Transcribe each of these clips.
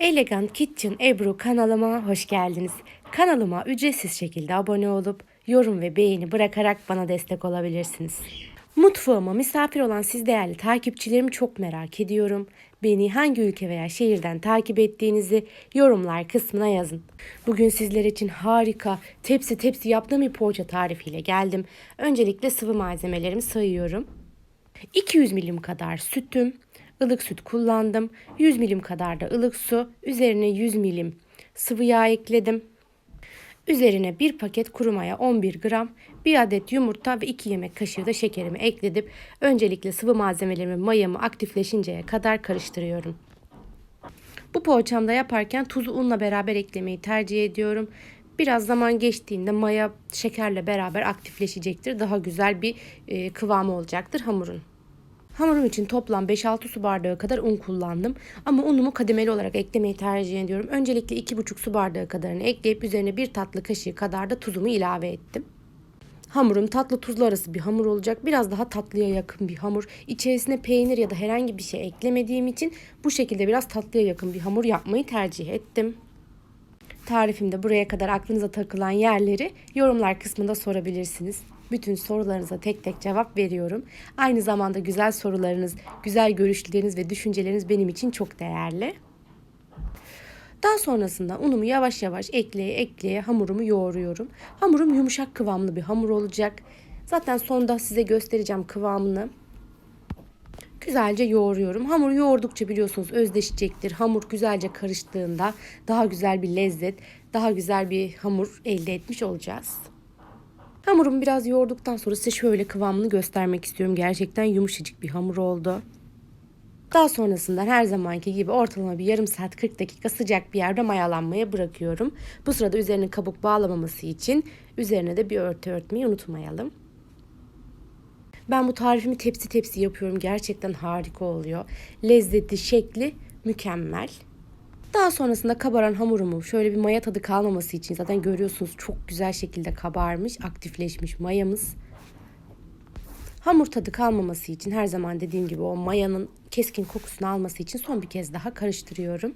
Elegant Kitchen Ebru kanalıma hoş geldiniz. Kanalıma ücretsiz şekilde abone olup yorum ve beğeni bırakarak bana destek olabilirsiniz. Mutfağıma misafir olan siz değerli takipçilerimi çok merak ediyorum. Beni hangi ülke veya şehirden takip ettiğinizi yorumlar kısmına yazın. Bugün sizler için harika tepsi tepsi yaptığım bir poğaça tarifiyle geldim. Öncelikle sıvı malzemelerimi sayıyorum. 200 milim kadar sütüm, ılık süt kullandım. 100 milim kadar da ılık su, üzerine 100 milim sıvı yağ ekledim. Üzerine bir paket kuru maya 11 gram, bir adet yumurta ve 2 yemek kaşığı da şekerimi ekledim. Öncelikle sıvı malzemelerimi mayamı aktifleşinceye kadar karıştırıyorum. Bu poğaçamda yaparken tuzu unla beraber eklemeyi tercih ediyorum. Biraz zaman geçtiğinde maya şekerle beraber aktifleşecektir. Daha güzel bir e, kıvamı olacaktır hamurun. Hamurum için toplam 5-6 su bardağı kadar un kullandım. Ama unumu kademeli olarak eklemeyi tercih ediyorum. Öncelikle 2,5 su bardağı kadarını ekleyip üzerine bir tatlı kaşığı kadar da tuzumu ilave ettim. Hamurum tatlı tuzlu arası bir hamur olacak. Biraz daha tatlıya yakın bir hamur. İçerisine peynir ya da herhangi bir şey eklemediğim için bu şekilde biraz tatlıya yakın bir hamur yapmayı tercih ettim. Tarifimde buraya kadar aklınıza takılan yerleri yorumlar kısmında sorabilirsiniz. Bütün sorularınıza tek tek cevap veriyorum. Aynı zamanda güzel sorularınız, güzel görüşleriniz ve düşünceleriniz benim için çok değerli. Daha sonrasında unumu yavaş yavaş ekleye ekleye hamurumu yoğuruyorum. Hamurum yumuşak kıvamlı bir hamur olacak. Zaten sonda size göstereceğim kıvamını. Güzelce yoğuruyorum. Hamur yoğurdukça biliyorsunuz özdeşecektir. Hamur güzelce karıştığında daha güzel bir lezzet, daha güzel bir hamur elde etmiş olacağız. Hamurumu biraz yoğurduktan sonra size şöyle kıvamını göstermek istiyorum. Gerçekten yumuşacık bir hamur oldu. Daha sonrasında her zamanki gibi ortalama bir yarım saat 40 dakika sıcak bir yerde mayalanmaya bırakıyorum. Bu sırada üzerine kabuk bağlamaması için üzerine de bir örtü örtmeyi unutmayalım. Ben bu tarifimi tepsi tepsi yapıyorum. Gerçekten harika oluyor. Lezzeti, şekli mükemmel. Daha sonrasında kabaran hamurumu şöyle bir maya tadı kalmaması için zaten görüyorsunuz çok güzel şekilde kabarmış, aktifleşmiş mayamız. Hamur tadı kalmaması için her zaman dediğim gibi o mayanın keskin kokusunu alması için son bir kez daha karıştırıyorum.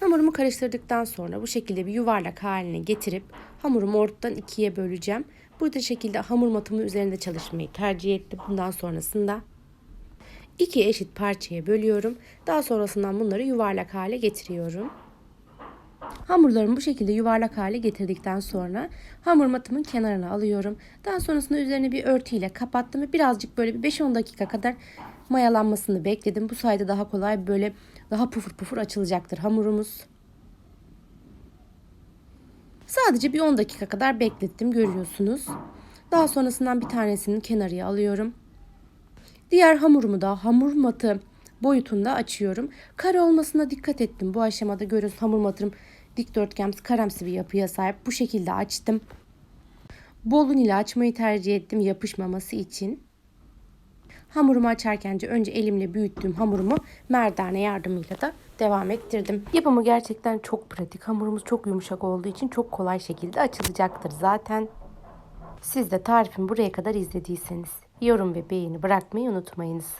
Hamurumu karıştırdıktan sonra bu şekilde bir yuvarlak haline getirip hamurumu ortadan ikiye böleceğim. Bu şekilde hamur matımı üzerinde çalışmayı tercih ettim. Bundan sonrasında iki eşit parçaya bölüyorum. Daha sonrasından bunları yuvarlak hale getiriyorum. Hamurlarımı bu şekilde yuvarlak hale getirdikten sonra hamur matımın kenarına alıyorum. Daha sonrasında üzerine bir örtüyle kapattım ve birazcık böyle bir 5-10 dakika kadar mayalanmasını bekledim. Bu sayede daha kolay böyle daha pufur pufur açılacaktır hamurumuz. Sadece bir 10 dakika kadar beklettim görüyorsunuz. Daha sonrasından bir tanesini kenarıya alıyorum. Diğer hamurumu da hamur matı boyutunda açıyorum. Kare olmasına dikkat ettim. Bu aşamada görüyorsunuz hamur matım dikdörtgen karemsi bir yapıya sahip. Bu şekilde açtım. Bolun ile açmayı tercih ettim yapışmaması için. Hamurumu açarken önce elimle büyüttüğüm hamurumu merdane yardımıyla da devam ettirdim. Yapımı gerçekten çok pratik. Hamurumuz çok yumuşak olduğu için çok kolay şekilde açılacaktır zaten. Siz de tarifimi buraya kadar izlediyseniz yorum ve beğeni bırakmayı unutmayınız.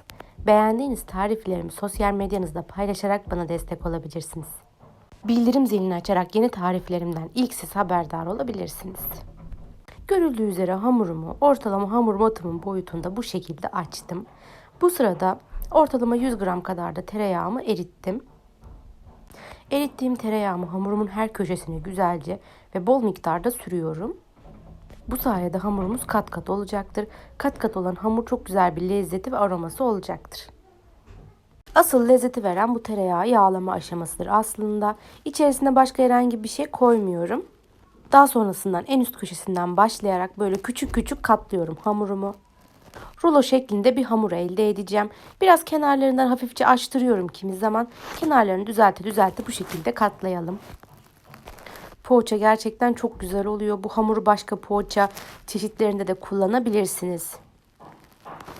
Beğendiğiniz tariflerimi sosyal medyanızda paylaşarak bana destek olabilirsiniz. Bildirim zilini açarak yeni tariflerimden ilk siz haberdar olabilirsiniz. Görüldüğü üzere hamurumu ortalama hamur matımın boyutunda bu şekilde açtım. Bu sırada ortalama 100 gram kadar da tereyağımı erittim. Erittiğim tereyağımı hamurumun her köşesine güzelce ve bol miktarda sürüyorum. Bu sayede hamurumuz kat kat olacaktır. Kat kat olan hamur çok güzel bir lezzeti ve aroması olacaktır. Asıl lezzeti veren bu tereyağı yağlama aşamasıdır aslında. İçerisine başka herhangi bir şey koymuyorum. Daha sonrasından en üst köşesinden başlayarak böyle küçük küçük katlıyorum hamurumu. Rulo şeklinde bir hamur elde edeceğim. Biraz kenarlarından hafifçe açtırıyorum kimi zaman. Kenarlarını düzelte düzelte bu şekilde katlayalım. Poğaça gerçekten çok güzel oluyor. Bu hamuru başka poğaça çeşitlerinde de kullanabilirsiniz.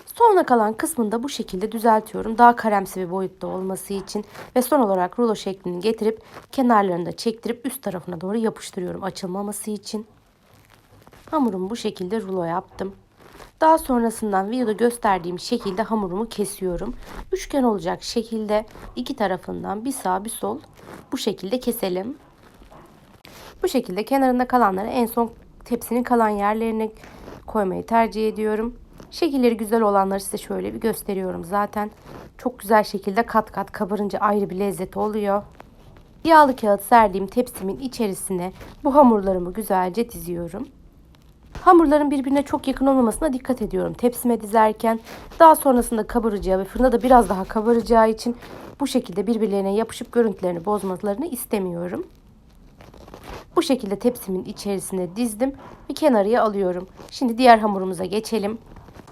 Sonra kalan kısmını da bu şekilde düzeltiyorum. Daha karemsi bir boyutta olması için. Ve son olarak rulo şeklini getirip kenarlarını da çektirip üst tarafına doğru yapıştırıyorum açılmaması için. Hamurumu bu şekilde rulo yaptım. Daha sonrasından videoda gösterdiğim şekilde hamurumu kesiyorum. Üçgen olacak şekilde iki tarafından bir sağ bir sol bu şekilde keselim. Bu şekilde kenarında kalanları en son tepsinin kalan yerlerine koymayı tercih ediyorum. Şekilleri güzel olanları size şöyle bir gösteriyorum zaten. Çok güzel şekilde kat kat kabarınca ayrı bir lezzet oluyor. Yağlı kağıt serdiğim tepsimin içerisine bu hamurlarımı güzelce diziyorum. Hamurların birbirine çok yakın olmamasına dikkat ediyorum tepsime dizerken. Daha sonrasında kabaracağı ve fırında da biraz daha kabaracağı için bu şekilde birbirlerine yapışıp görüntülerini bozmalarını istemiyorum. Bu şekilde tepsimin içerisine dizdim ve kenarıya alıyorum. Şimdi diğer hamurumuza geçelim.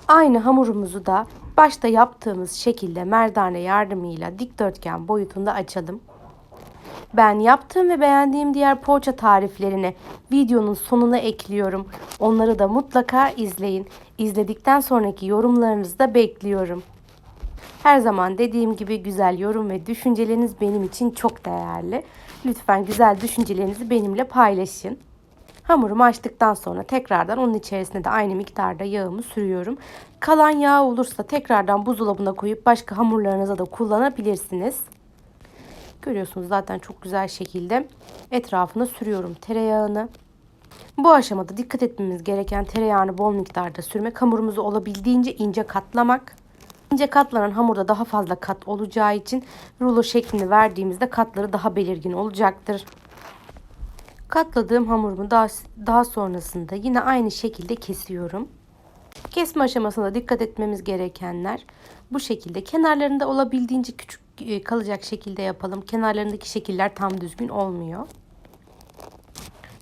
Aynı hamurumuzu da başta yaptığımız şekilde merdane yardımıyla dikdörtgen boyutunda açalım. Ben yaptığım ve beğendiğim diğer poğaça tariflerini videonun sonuna ekliyorum. Onları da mutlaka izleyin. İzledikten sonraki yorumlarınızı da bekliyorum. Her zaman dediğim gibi güzel yorum ve düşünceleriniz benim için çok değerli. Lütfen güzel düşüncelerinizi benimle paylaşın. Hamurumu açtıktan sonra tekrardan onun içerisine de aynı miktarda yağımı sürüyorum. Kalan yağ olursa tekrardan buzdolabına koyup başka hamurlarınıza da kullanabilirsiniz. Görüyorsunuz zaten çok güzel şekilde etrafına sürüyorum tereyağını. Bu aşamada dikkat etmemiz gereken tereyağını bol miktarda sürmek, hamurumuzu olabildiğince ince katlamak. İnce katlanan hamurda daha fazla kat olacağı için rulo şeklini verdiğimizde katları daha belirgin olacaktır. Katladığım hamurumu daha, daha sonrasında yine aynı şekilde kesiyorum. Kesme aşamasında dikkat etmemiz gerekenler bu şekilde. Kenarlarında olabildiğince küçük e, kalacak şekilde yapalım. Kenarlarındaki şekiller tam düzgün olmuyor.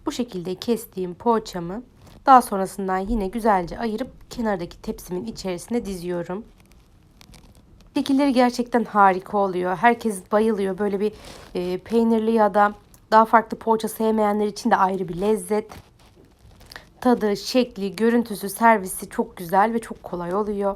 Bu şekilde kestiğim poğaçamı daha sonrasından yine güzelce ayırıp kenardaki tepsimin içerisine diziyorum. Şekilleri gerçekten harika oluyor. Herkes bayılıyor. Böyle bir e, peynirli ya da daha farklı poğaça sevmeyenler için de ayrı bir lezzet. Tadı, şekli, görüntüsü, servisi çok güzel ve çok kolay oluyor.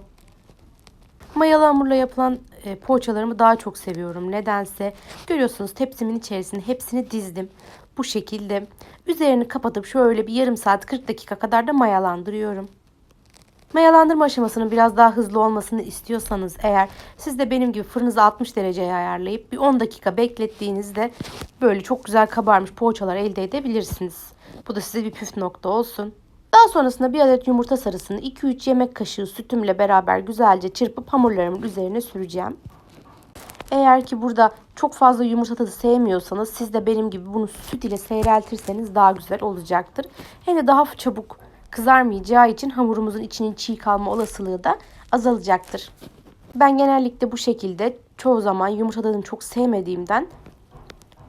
Mayalı hamurla yapılan e, poğaçalarımı daha çok seviyorum. Nedense görüyorsunuz tepsimin içerisine hepsini dizdim. Bu şekilde üzerini kapatıp şöyle bir yarım saat 40 dakika kadar da mayalandırıyorum. Mayalandırma aşamasının biraz daha hızlı olmasını istiyorsanız eğer siz de benim gibi fırınızı 60 dereceye ayarlayıp bir 10 dakika beklettiğinizde böyle çok güzel kabarmış poğaçalar elde edebilirsiniz. Bu da size bir püf nokta olsun. Daha sonrasında bir adet yumurta sarısını 2-3 yemek kaşığı sütümle beraber güzelce çırpıp hamurlarımın üzerine süreceğim. Eğer ki burada çok fazla yumurta tadı sevmiyorsanız siz de benim gibi bunu süt ile seyreltirseniz daha güzel olacaktır. Hem de daha çabuk kızarmayacağı için hamurumuzun içinin çiğ kalma olasılığı da azalacaktır. Ben genellikle bu şekilde çoğu zaman yumurta çok sevmediğimden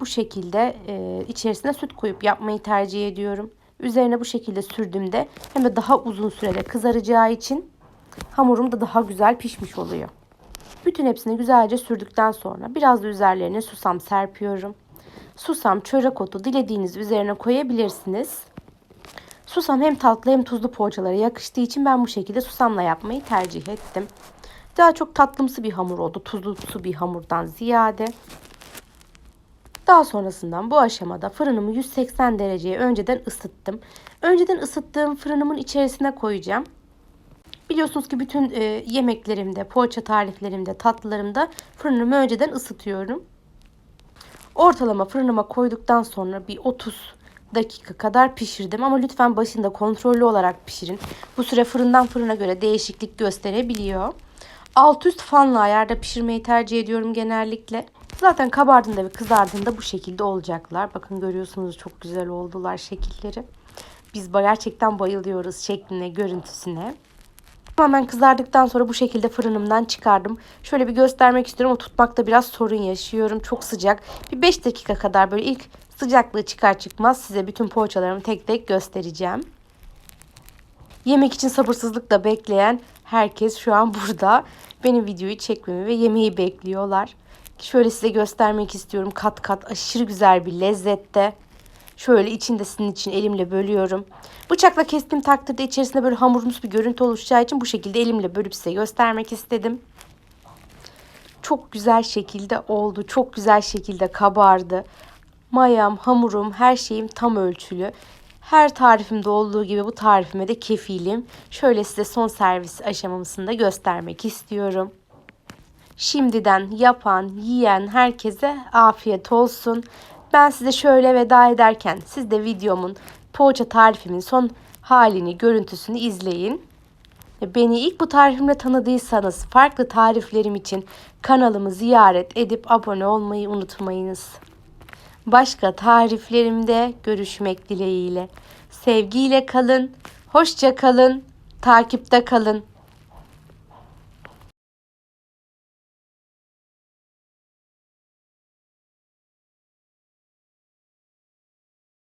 bu şekilde e, içerisine süt koyup yapmayı tercih ediyorum. Üzerine bu şekilde sürdüğümde hem de daha uzun sürede kızaracağı için hamurum da daha güzel pişmiş oluyor. Bütün hepsini güzelce sürdükten sonra biraz da üzerlerine susam serpiyorum. Susam, çörek otu dilediğiniz üzerine koyabilirsiniz. Susam hem tatlı hem tuzlu poğaçalara yakıştığı için ben bu şekilde susamla yapmayı tercih ettim. Daha çok tatlımsı bir hamur oldu. Tuzlusu bir hamurdan ziyade. Daha sonrasından bu aşamada fırınımı 180 dereceye önceden ısıttım. Önceden ısıttığım fırınımın içerisine koyacağım. Biliyorsunuz ki bütün e, yemeklerimde, poğaça tariflerimde, tatlılarımda fırınımı önceden ısıtıyorum. Ortalama fırınıma koyduktan sonra bir 30 dakika kadar pişirdim ama lütfen başında kontrollü olarak pişirin. Bu süre fırından fırına göre değişiklik gösterebiliyor. Alt üst fanlı ayarda pişirmeyi tercih ediyorum genellikle. Zaten kabardığında ve kızardığında bu şekilde olacaklar. Bakın görüyorsunuz çok güzel oldular şekilleri. Biz gerçekten bayılıyoruz şekline, görüntüsüne. Tamamen kızardıktan sonra bu şekilde fırınımdan çıkardım. Şöyle bir göstermek istiyorum. O tutmakta biraz sorun yaşıyorum. Çok sıcak. Bir 5 dakika kadar böyle ilk sıcaklığı çıkar çıkmaz size bütün poğaçalarımı tek tek göstereceğim. Yemek için sabırsızlıkla bekleyen herkes şu an burada. Benim videoyu çekmemi ve yemeği bekliyorlar. Şöyle size göstermek istiyorum. Kat kat aşırı güzel bir lezzette. Şöyle içinde sizin için elimle bölüyorum. Bıçakla kestiğim takdirde içerisinde böyle hamurumsu bir görüntü oluşacağı için bu şekilde elimle bölüp size göstermek istedim. Çok güzel şekilde oldu. Çok güzel şekilde kabardı. Mayam, hamurum, her şeyim tam ölçülü. Her tarifimde olduğu gibi bu tarifime de kefilim. Şöyle size son servis aşamasını da göstermek istiyorum. Şimdiden yapan, yiyen herkese afiyet olsun. Ben size şöyle veda ederken siz de videomun poğaça tarifimin son halini, görüntüsünü izleyin. Beni ilk bu tarifimle tanıdıysanız farklı tariflerim için kanalımı ziyaret edip abone olmayı unutmayınız. Başka tariflerimde görüşmek dileğiyle. Sevgiyle kalın, hoşça kalın, takipte kalın.